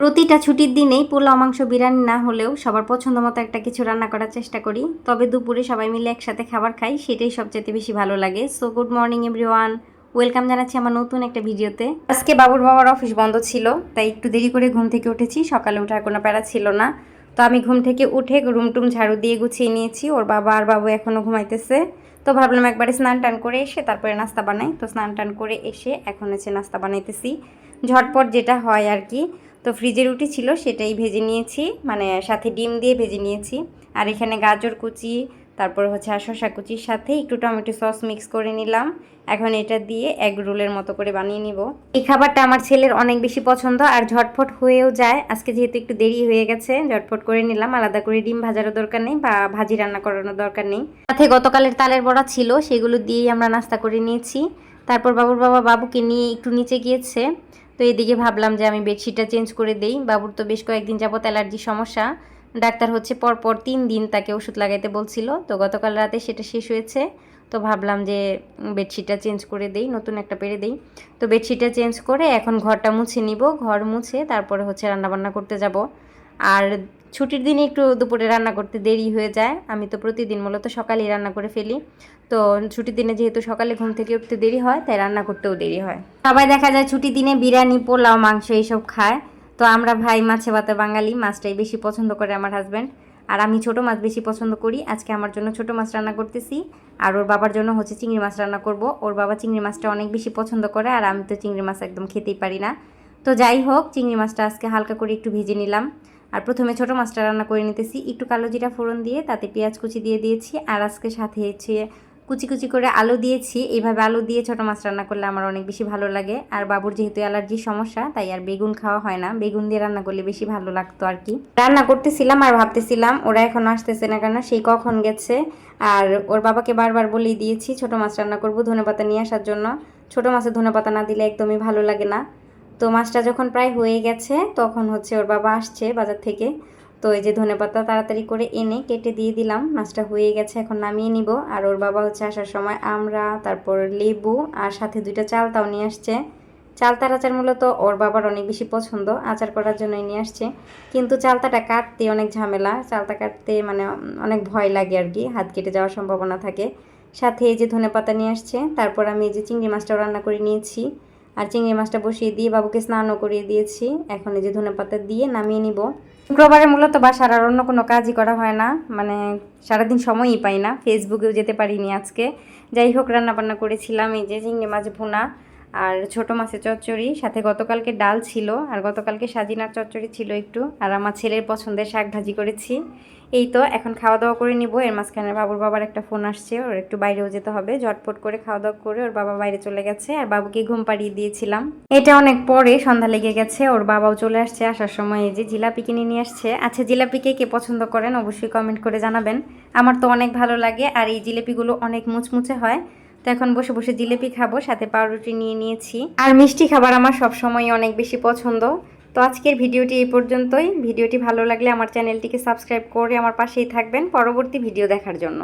প্রতিটা ছুটির দিনেই পোলাও, মাংস, বিরিয়ানি না হলেও সবার পছন্দ মতো একটা কিছু রান্না করার চেষ্টা করি। তবে দুপুরে সবাই মিলে একসাথে খাবার খাই, সেটাই সবচেয়ে বেশি ভালো লাগে। So good morning everyone welcome জানাচ্ছি আমার নতুন একটা ভিডিওতে। আজকে বাবুর বাবার অফিস বন্ধ ছিল, তাই একটু দেরি করে ঘুম থেকে উঠেছি। সকালে ওঠার কোনো প্যারা ছিল না। তো আমি ঘুম থেকে উঠে রুম টুম ঝাড়ু দিয়ে গুছিয়ে নিয়েছি। ওর বাবা আর বাবু এখনও ঘুমাইতেছে। তো ভাবলাম একবারে স্নান টান করে এসে তারপরে নাস্তা বানাই। তো স্নান টান করে এসে এখন হচ্ছে নাস্তা বানাইতেছি। ঝটপট যেটা হয় আর কি। তো ফ্রিজে রুটি ছিল, সেটাই ভেজে নিয়েছি। মানে সাথে ডিম দিয়ে ভেজে নিয়েছি। আর এখানে গাজর কুচি, তারপর হচ্ছে আর শসা কুচির সাথে একটু টমেটো সস মিক্স করে নিলাম। এখন এটা দিয়ে এগ রোলের মতো করে বানিয়ে নিব। এই খাবারটা আমার ছেলের অনেক বেশি পছন্দ আর ঝটফট হয়েও যায়। আজকে যেহেতু একটু দেরি হয়ে গেছে ঝটফট করে নিলাম। আলাদা করে ডিম ভাজারও দরকার নেই বা ভাজি রান্না করানোর দরকার নেই। সাথে গতকালের তালের বড়া ছিল, সেগুলো দিয়েই আমরা নাস্তা করে নিয়েছি। তারপর বাবুর বাবা বাবুকে নিয়ে একটু নিচে গিয়েছে। তো এদিকে ভাবলাম যে আমি বেডশিটটা চেঞ্জ করে দেই। বাবুর তো বেশ কয়েকদিন যাবৎ অ্যালার্জির সমস্যা। ডাক্তার হচ্ছে পরপর তিন দিন তাকে ওষুধ লাগাইতে বলছিল। তো গতকাল রাতে সেটা শেষ হয়েছে। তো ভাবলাম যে বেডশিটটা চেঞ্জ করে দেই, নতুন একটা পেরে দেই। তো বেডশিটটা চেঞ্জ করে এখন ঘরটা মুছে নিব। ঘর মুছে তারপরে হচ্ছে রান্নাবান্না করতে যাব। আর ছুটির দিনে একটু দুপুরে রান্না করতে দেরি হয়ে যায়। আমি তো প্রতিদিন মূলত সকালেই রান্না করে ফেলি। তো ছুটির দিনে যেহেতু সকালে ঘুম থেকে উঠতে দেরি হয়, তাই রান্না করতেও দেরি হয়। সবাই দেখা যায় ছুটির দিনে বিরিয়ানি, পোলাও, মাংস এইসব খায়। তো আমরা ভাই মাছে ভাতে বাঙালি, মাছটাই বেশি পছন্দ করে আমার হাজব্যান্ড আর আমি ছোট মাছ বেশি পছন্দ করি। আজকে আমার জন্য ছোট মাছ রান্না করতেছি। আর ওর বাবার জন্য হচ্ছে চিংড়ি মাছ রান্না করব। ওর বাবা চিংড়ি মাছটা অনেক বেশি পছন্দ করে, আর আমি তো চিংড়ি মাছ একদম খেতেই পারি না। তো যাই হোক, চিংড়ি মাছটা আজকে হালকা করে একটু ভেজে নিলাম। আর প্রথমে ছোট মাছটা রান্না করে নিতেছি। একটু কালো জিরা ফোড়ন দিয়ে তাতে পেঁয়াজ কুচি দিয়ে দিয়েছি আর আজকে সাথে হচ্ছে কুচি কুচি করে আলু দিয়েছি। এইভাবে আলু দিয়ে ছোট মাছ রান্না করলে আমার অনেক বেশি ভালো লাগে। আর বাবুর যেহেতু অ্যালার্জির সমস্যা, তাই আর বেগুন খাওয়া হয় না। বেগুন দিয়ে রান্না করলে বেশি ভালো লাগতো আর কি। রান্না করতেছিলাম আর ভাবতেছিলাম, ওরা এখন আসতেছে না কেন, সেই কখন গেছে। আর ওর বাবাকে বারবার বলেই দিয়েছি, ছোট মাছ রান্না করব ধনেপাতা নিয়ে আসার জন্য। ছোট মাছে ধনেপাতা না দিলে একদমই ভালো লাগে না। তো মাছটা যখন প্রায় হয়ে গেছে, তখন হচ্ছে ওর বাবা আসছে বাজার থেকে। তো এই যে ধনেপাতা তাড়াতাড়ি করে এনে কেটে দিয়ে দিলাম, মাছটা হয়ে গেছে, এখন নামিয়ে নিব। আর ওর বাবা হচ্ছে আসার সময় আমরা, তারপর লেবু আর সাথে দুইটা চালতাও নিয়ে আসছে। চালতার আচার মূলত ওর বাবার অনেক বেশি পছন্দ, আচার করার জন্যই নিয়ে আসছে। কিন্তু চালতাটা কাটতে অনেক ঝামেলা, চালতা কাটতে মানে অনেক ভয় লাগে আর কি, হাত কেটে যাওয়ার সম্ভাবনা থাকে। সাথে এই যে ধনেপাতা নিয়ে আসছে, তারপর আমি এই যে চিংড়ি মাছটাও রান্না করে নিয়েছি। আর চিংড়ি মাছটা বসিয়ে দিয়ে বাবুকে স্নানও করিয়ে দিয়েছি। এখন এই যে ধনে পাতা দিয়ে নামিয়ে নিব। শুক্রবারে মূলত বাসার আর অন্য কোনো কাজই করা হয় না। মানে সারাদিন সময়ই পাই না। ফেসবুকেও যেতে পারিনি আজকে। যাই হোক, রান্নাবান্না করেছিলাম। এই যে চিংড়ি মাছ ভুনা। আর ছোট মাছের চচ্চড়ি, সাথে গতকালকে ডাল ছিল, আর গতকালকে সাজিনার চচ্চড়ি ছিল একটু, আর আমার ছেলের পছন্দের শাক ভাজি করেছি। এই তো, এখন খাওয়া দাওয়া করে নিব, এর মাঝখানে বাবুর বাবার একটা ফোন আসছে, ওর একটু বাইরেও যেতে হবে, ঝটপট করে খাওয়া দাওয়া করে ওর বাবা বাইরে চলে গেছে, আর বাবুকে ঘুম পাড়িয়ে দিয়েছিলাম। এটা অনেক পরে, সন্ধ্যা লেগে গেছে, ওর বাবাও চলে আসছে আসার সময়, এই যে জিলাপি কিনে নিয়ে আসছে। আচ্ছা জিলাপিকে কে পছন্দ করেন অবশ্যই কমেন্ট করে জানাবেন। আমার তো অনেক ভালো লাগে, আর এই জিলাপিগুলো অনেক মুচমুচে হয়। তো এখন বসে বসে জিলেপি খাব, সাথে পাউরুটি নিয়ে নিয়েছি। আর মিষ্টি খাবার আমার সব সময় অনেক বেশি পছন্দ। তো আজকের ভিডিওটি এই পর্যন্তই। ভিডিওটি ভালো লাগলে আমার চ্যানেলটিকে সাবস্ক্রাইব করে আমার পাশেই থাকবেন। পরবর্তী ভিডিও দেখার জন্য।